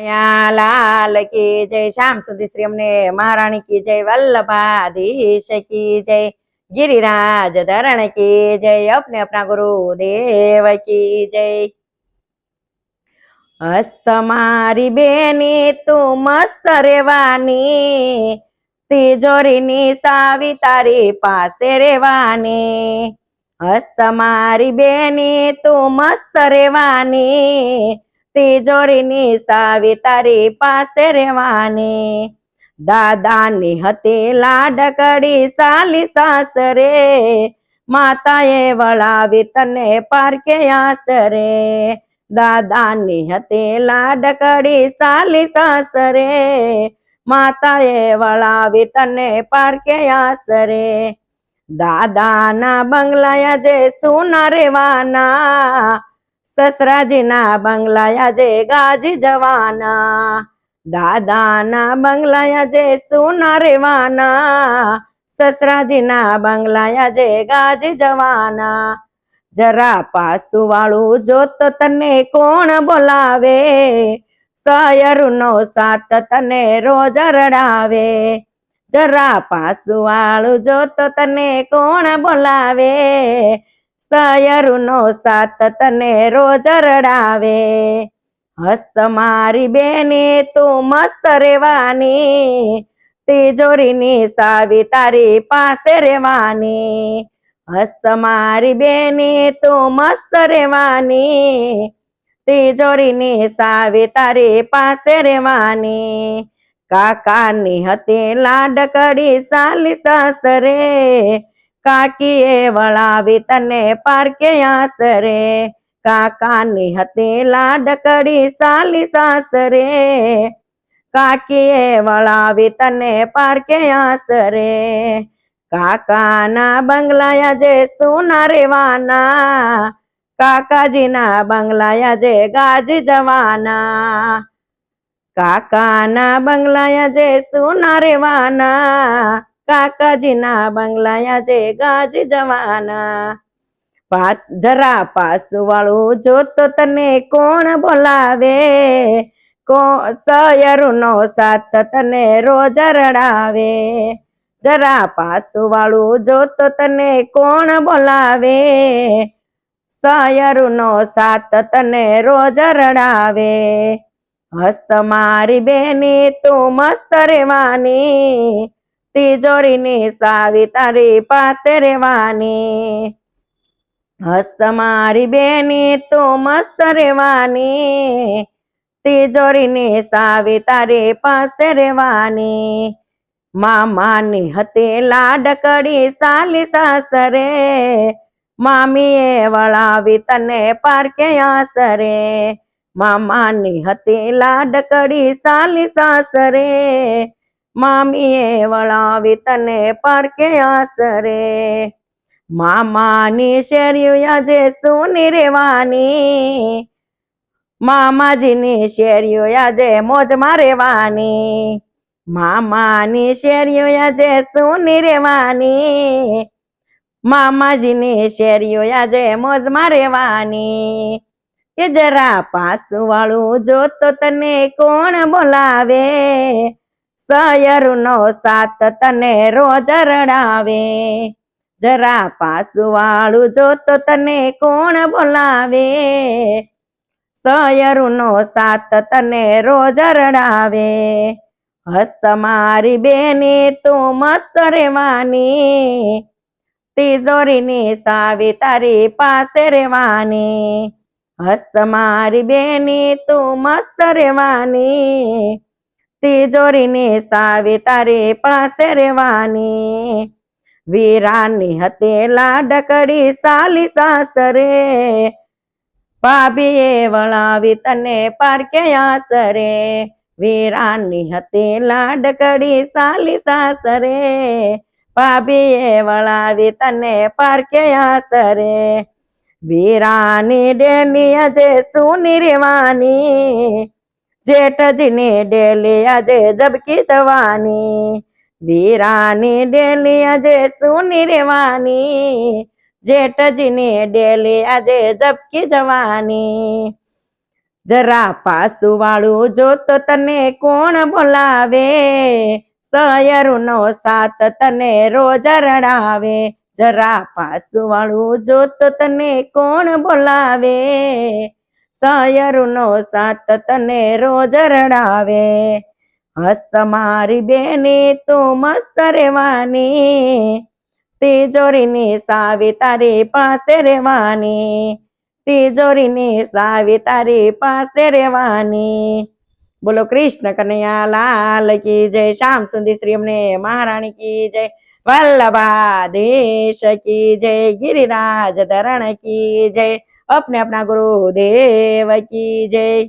લાલ કી જય, શ્યામ સુધી શ્રી અમને મહારાણી કી જય, વલ્લભાધીશ કી જય, ગિરિરાજ ધરણ કી જય, અપને અપના ગુરુ દેવ કી જય. હસ્ત મારી બેની, તું મસ્ત રેવાની તિજોરીની સાવી તારી પાસે રેવાની હસ્ત મારી બેની, તું મસ્ત રેવાની તિજોરીની સાવી તારી પાસે રેવાની દાદાની હતી લાડકડી સાલી સાસરે. માતાએ વળાવી તને પારકે આસરે દાદાની હતી લાડકડી સાલી સાસરે. માતાએ વળાવી તને પારકે આસરે દાદાના બંગલાયા જે સુના રેવાના સસરાજીના બંગલાયા જે ગાજી જવાના, દાદાના બંગલાયા જે સુના રેવાના સસરાજીના બંગલા જે ગાજી જવાના. જરા પાસુ વાળું જોત તને કોણ બોલાવે? સયરુનો સાત તને રોજ રડાવે. જરા પાસુ વાળું જોત તને કોણ બોલાવે? સયરુનો સાત તને રોજ રડાવે. હસ્ત મારી બેને તું મસ્ત રેવાની તિજોરીની સાવી તારી પાસે રેવાની હસ્ત મારી બેની તું મસ્ત રેવાની તિજોરીની સાવી તારી પાસે રેવાની કાકાની હતી લાડકડી સાલી સાસરે. કાકીએ વળાવી તને પારકે આસરે કાકાની હતી લાડકડી સાલી સાસરે. કાકીએ વળાવી તને પારકે આસરે કાકાના બંગલા જે સુના રેવાના. કાકાજીના બંગલા જે ગાજી જવાના. કાકાના બંગલા જે સુના રેવાના. કાકાજીના બંગલાયા જે ગાજ જવાના. પાસ જરા પાસ વાળું જોતો તને કોણ બોલાવે? કો સયરુનો સાથ તને રોજ રડાવે. જરા પાસ વાળું જોતો તને કોણ બોલાવે? સયરુનો સાથ તને રોજ રડાવે. હસ્ત મારી બેની તું મસ્ત રેવાની તિજોરીની સાવી તારી પાસે રેવાની હસ્ત મારી બેની તું મસ્ત રેવાની તિજોરીની સાવી તારી પાસે રેવાની મામાની હતી લાડકડી સાલી સાસરે. મામીએ વળાવી તને પારકે આસરે મામાની હતી લાડકડી સાલી સાસરે. મામીએ વળાવી તને પારકે આસરે મામાની શેરીઓ આજે સુની રેવાની મામાજીની શેરીઓ આજે મોજમાં રેવાની મામાની શેરીઓ આજે સુની રેવાની મામાજીની શેરીઓ આજે મોજમાં રેવાની કે જરા પાસું વાળું જોતો તને કોણ બોલાવે? સયરુનો સાત તને રોજ રડાવે. જરા પાસું વાળું જોતો તને કોણ બોલાવે? સયરુનો સાત તને રોજ રડાવે. હસ્ત મારી બેની તું મસ્ત રેવાની તિજોરીની સાવી તારી પાસે રેવાની હસ્ત મારી બેની તું મસ્ત રેવાની તિજોરીની સાવે તારે પાસે રેવાની વીરાની હતી લાડકડી સાલી સાસરે. ભાભીએ વળાવી તને પારકે આસરે વીરાની હતી લાડકડી સાલી સાસરે. ભાભીએ વળાવી તને પારકે આસરે વીરાની ડેલી અજે સુની રેવાની જેઠજીની ડેલી આજે જબકી જવાની, વીરાની ડેલી આજે સુની રેવાની જેઠજીની ડેલી આજે જબકી જવાની. જરા પાસું વાળું જો તો તને કોણ બોલાવે? સયરુનો સાત તને રોજ રડાવે. જરા પાસું વાળું જો તો તને કોણ બોલાવે? સાયરુનો સાત તને રોજ રડાવે. હસ્ત મારી બેની તું મસ્ત રહેવાની. તિજોરીની સાવી તારી પાસે રહેવાની. તિજોરીની સાવી તારી પાસે રહેવાની. બોલો કૃષ્ણ કનૈયા, લાલ કી જય, શ્યામ સુધી શ્રી, અમને મહારાણી કી જય વલ્લભા દેશ કી જય, ગિરિરાજ ધરણ કી જય. अपने अपना गुरुदेव की जय